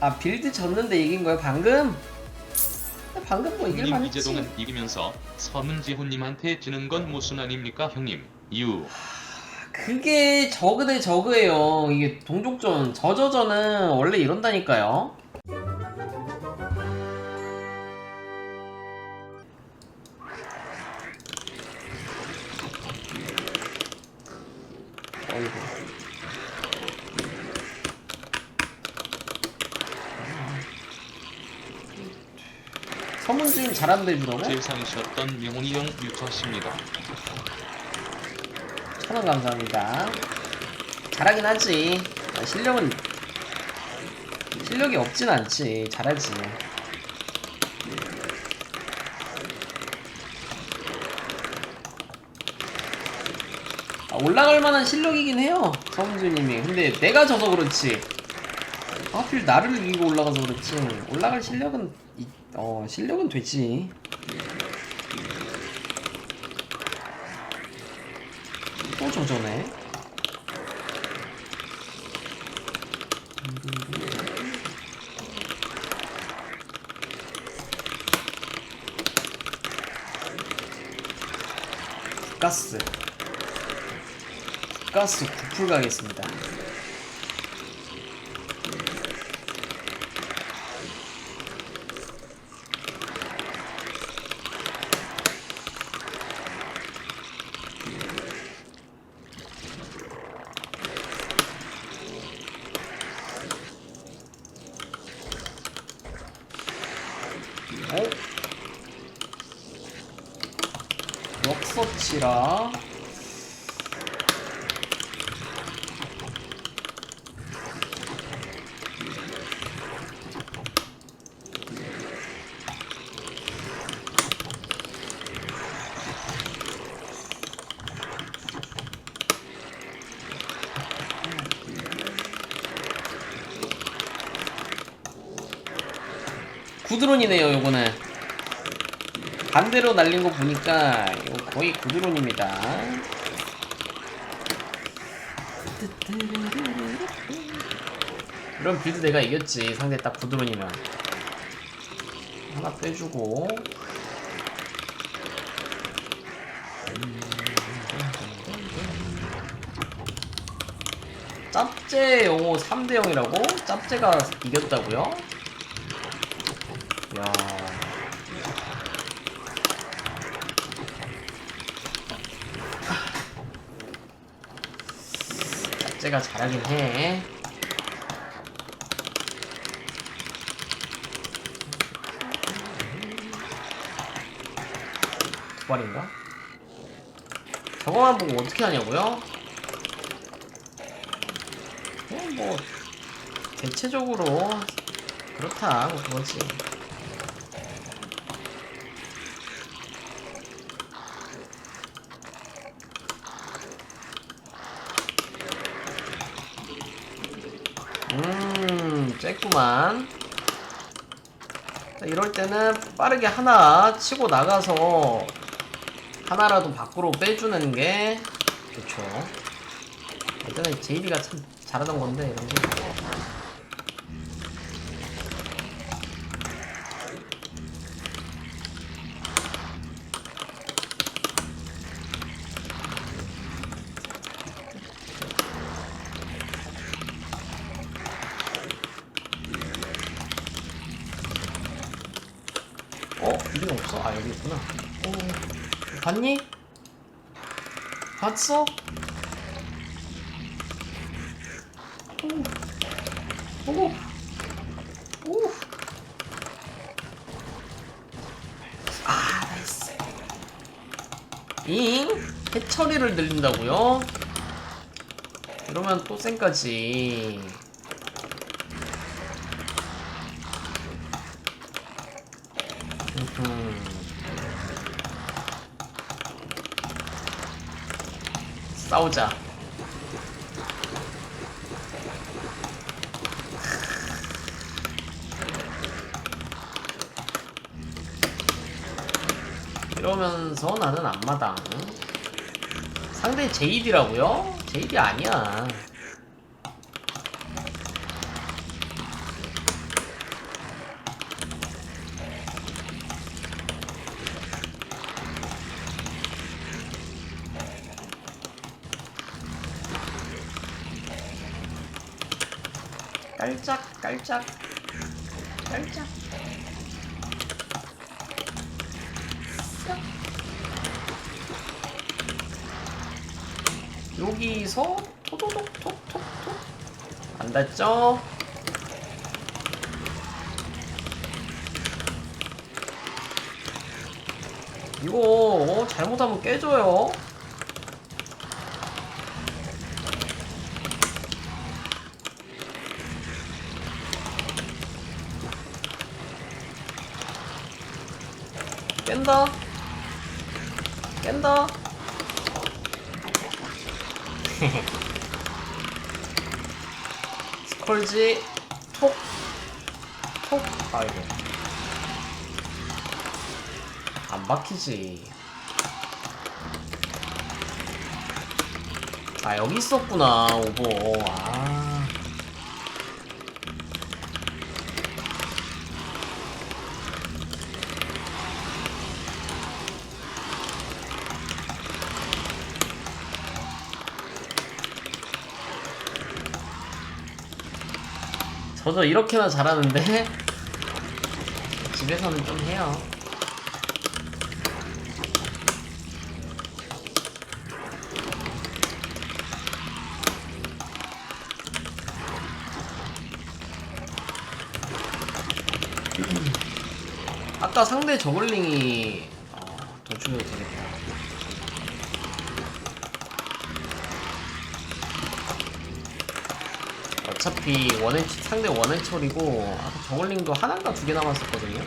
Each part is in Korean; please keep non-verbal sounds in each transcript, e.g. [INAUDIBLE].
아 빌드 졌는데 이긴 거예요 방금? 방금 뭐 이길 형님 만했지 이재동은 이기면서 서문지훈님한테 지는 건 무슨 아닙니까 형님? 유 그게 저그 대 저그예요 이게 동족전 저저전은 원래 이런다니까요 서문진 잘한다 해주라고? 제일 상이셨던 명훈이 형 유터십니다. 천원 감사합니다. 잘하긴 하지. 아, 실력은 실력이 없진 않지. 잘하지. 아, 올라갈 만한 실력이긴 해요. 서문주님이. 근데 내가 져서 그렇지. 하필 나를 이기고 올라가서 그렇지. 올라갈 실력은 이- 어 실력은 되지. 또 저저네. 가스. 가스 9풀 가겠습니다. 역서치라. 구드론이네요 요거는 반대로 날린 거 보니까 이거 거의 구드론입니다. 이런 빌드 내가 이겼지. 상대 딱 구드론이면. 하나 빼주고. 짭제 영호 3대 0이라고? 짭제가 이겼다고요? 야 짭제가 잘하긴 해 두 발인가? 저거만 보고 어떻게 하냐고요? 그냥 뭐 대체적으로 그렇다 뭐 그거지 음 쬐구만. 자, 이럴 때는 빠르게 하나 치고 나가서 하나라도 밖으로 빼주는 게 좋죠. 예전에 JB가 참 잘하던 건데 이런 게 어? 이름 없어? 아 여기 있구나 어, 봤니? 봤어? 오. 오. 오. 아 나이스 잉? 해처리를 늘린다고요? 이러면 또 쌩까지 음. 싸우자. 이러면서 나는 앞마당. 상대 JD라고요? JD 아니야. 깔짝 깔짝. 깔짝. 여기서 토도독 톡톡톡. 안 닿죠? 이거 어, 잘못하면 깨져요 깬다. 깬다. [LAUGHS] 스컬지. 톡 톡. 아이고. 안 박히지. 아 여기 있었구나 오버. 아 저도 이렇게나 잘하는데 집에서는 좀 해요. 아까 상대 저글링이 어, 도주해도 되겠다. 어차피 원앤 상대 원앤 처리고 아까 저글링도 하나인가 두 개 남았었거든요.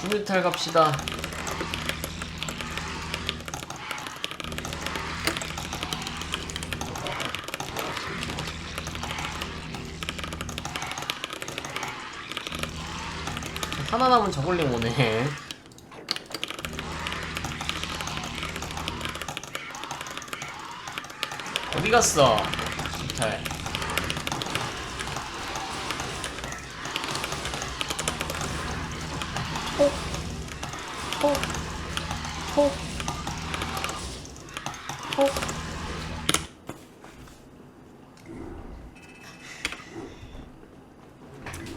후뮤탈 갑시다. 하나 남은 저글링 오네. 어디 갔어? 잘. 톡, 톡, 톡, 톡.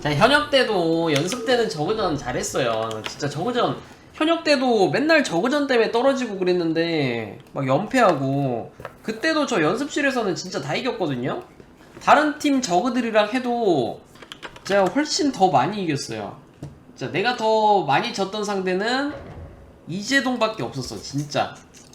자 현역 때도 연습 때는 저그전 잘했어요. 진짜 저그전 현역 때도 맨날 저그전 때문에 떨어지고 그랬는데 막 연패하고 그때도 저 연습실에서는 진짜 다 이겼거든요. 다른 팀 저그들이랑 해도 제가 훨씬 더 많이 이겼어요. 자 내가 더 많이 졌던 상대는 이재동밖에 없었어 진짜.